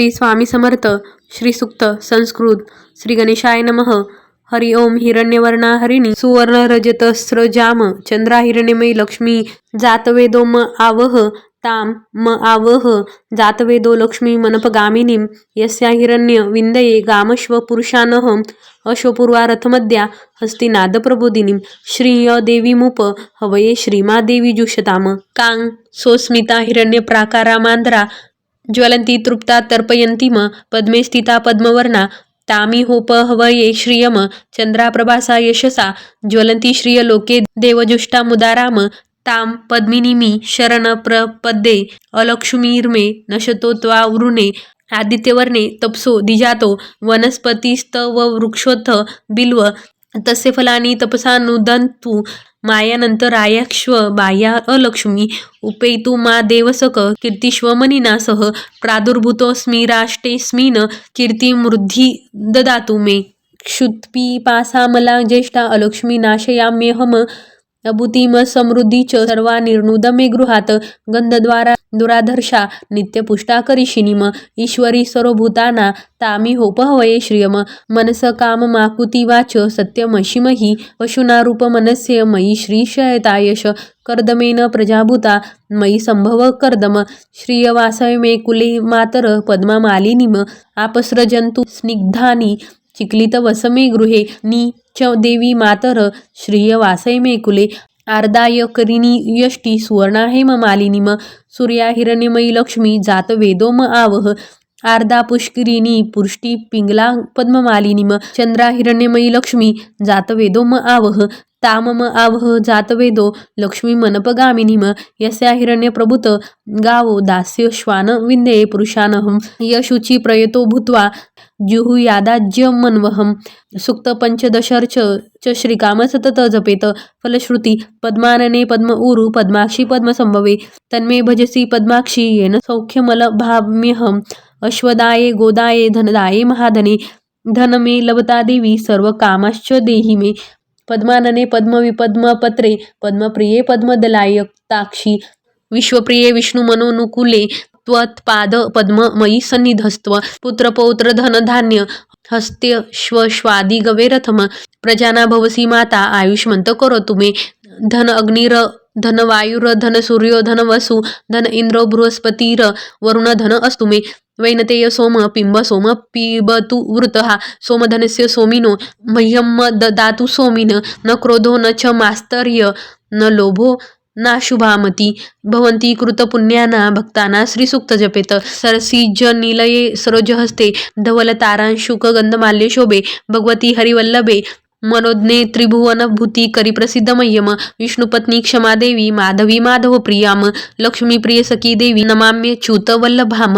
श्री स्वामी समर्थ श्री सुक्त संस्कृत श्री गणेशाय नमः. हरि ओम हिरण्यवर्णा हरिणी. सुवर्ण रजत स्रजाम चंद्रा हिरण्यमयी लक्ष्मी जातवेदो म आवह ताम म आवह जातवेदो लक्ष्मी मनपगामिनीं. यस्या हिरण्य विन्दये गामश्व पुरुषानहं अशोपूर्वा रथमद्या हस्तिनादप्रबोधिनीं. श्रिय देवीमुप हवये श्रीमादेवी जुषताम. कां सोस्मिता हिरण्यप्राकारामांद्रा ज्वलंती तृप्ता तर्पयन्तीम पद्मेस्थिता पद्मवर्णा तामी होप हवये श्रियम चंद्राप्रभासा यशसा ज्वलंती श्रिय लोके देवजुष्टा मुदाराम ताम पद्मिनिमी शरण प्रपद्ये अलक्ष्मीर्मे नशतो त्वा वृणे आदित्यवर्णे तपसो दिजातो वनस्पतिस्तववृक्षोत्थ बिल्व तस्य फलानि तपसानुदंतु मायानंतर मायानन्तरायाक्ष्व बाह्या अलक्ष्मी उपेतु मा देवसक कीर्तिष्वमनिना सह प्रादुर्भूतोऽस्मिराष्टेऽस्मिन् कीर्तिमृद्धि ददातु मे। क्षुत्पिपासामला ज्येष्ठा अलक्ष्मी नाशयाम्येहम अभूतिम समृद्धी च सर्वा निर्णुद मे गृहात गंधद्वारा दुराधर्षा नित्यपुष्टाकरिषिणीम् ईश्वरी सर्वभूताना तामी होपहवये श्रियम मनस काममाकुतिवाच सत्यमशिमहि पशुनारूपमनस्य मयि श्रीशयतायश कर्दमेन प्रजाभूता मयि संभव कर्दम श्रियवासय मे कुले मातर पद्मामालिनीम आपसृजन्तु स्निग्धानि चिक्लितवसमे गृहे नी च देवी मातर श्रियवासय मे कुले आर्दाय करिणी यष्टी सुवर्णा हेममालिनीम सूर्या हिरण्यमयी लक्ष्मी जात वेदो म आवह। आर्दा पुष्किरिणी पुष्टी पिंगला पद्ममालिनीम चंद्रा हिरण्यमयी लक्ष्मी जात वेदो म आवह। तामम आवह जातवेदो लक्ष्मी मनपगामिनीम यस्या हिरण्यप्रभुत गावो दास्य श्वान विंदये पुरुषानहं यशुची प्रयतो भूत्वा जुहुयादाज्यमन्वहं सुक्त पंचदशर्च च श्रीकाम सतत जपेत। फलश्रुती पद्मानने पद्म उरु पद्माक्षी पद्मसंभवे तन्मे भजसी पद्माक्षी येन सौख्यमलभाम्यहम् अश्वदाये गोदाये धनदाये महाधने। धन मे लभता देवी सर्व कामाश्च देहि मे। पद्मानने पद्मविपद्मपत्रे पद्मप्रिये पद्मदलायताक्षी विश्वप्रिये विष्णुमनोनुकूले त्वत्पाद पद्म मयी सन्निधस्त्व पुत्रपौत्र धनधान्य हस्त्यश्वश्वादी गवेरथम प्रजाना भवसी माता आयुष्मंत करोतु मे धन अग्निर धन वायुर धन सूर्यो धन वसु धन इंद्रो बृहस्पतीर वरुण धन अस्तु मे। वैनतेय सोम पिंब सोम पिबतु वृतः सोमधनस्य सोमिनो मह्यम ददातु सोमिन न क्रोधो न च मास्तर्य न लोभो नाशुभामती भवन्ती कृतपुण्याना भक्ताना श्रीसूक्त जपेत. सरसीज निलये सरोजहस्ते धवल तारांशुक गंधमाल्य शोभे भगवती हरिवल्लभे मनोज्ञे त्रिभुवन भूती करी प्रसिद्ध मह्यम विष्णुपत्नी क्षमादेवी माधवी माधव प्रियाम। लक्ष्मीप्रिय सखी देवी नमाम्य वल्लभाम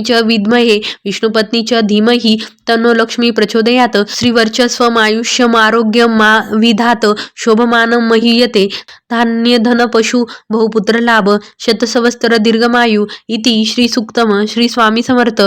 च विद्महे विष्णुपत्नीच्या धीमहि। तन्नो लक्ष्मी प्रचोदयात। श्रीवर्चस्वमायुष्यमारोग्य मा विधात शोभमान महीयते। धान्य धन पशु बहुपुत्र लाभ शतसवस्त्र दीर्घमायु इति श्रीसूक्तम। श्री स्वामी समर्थ।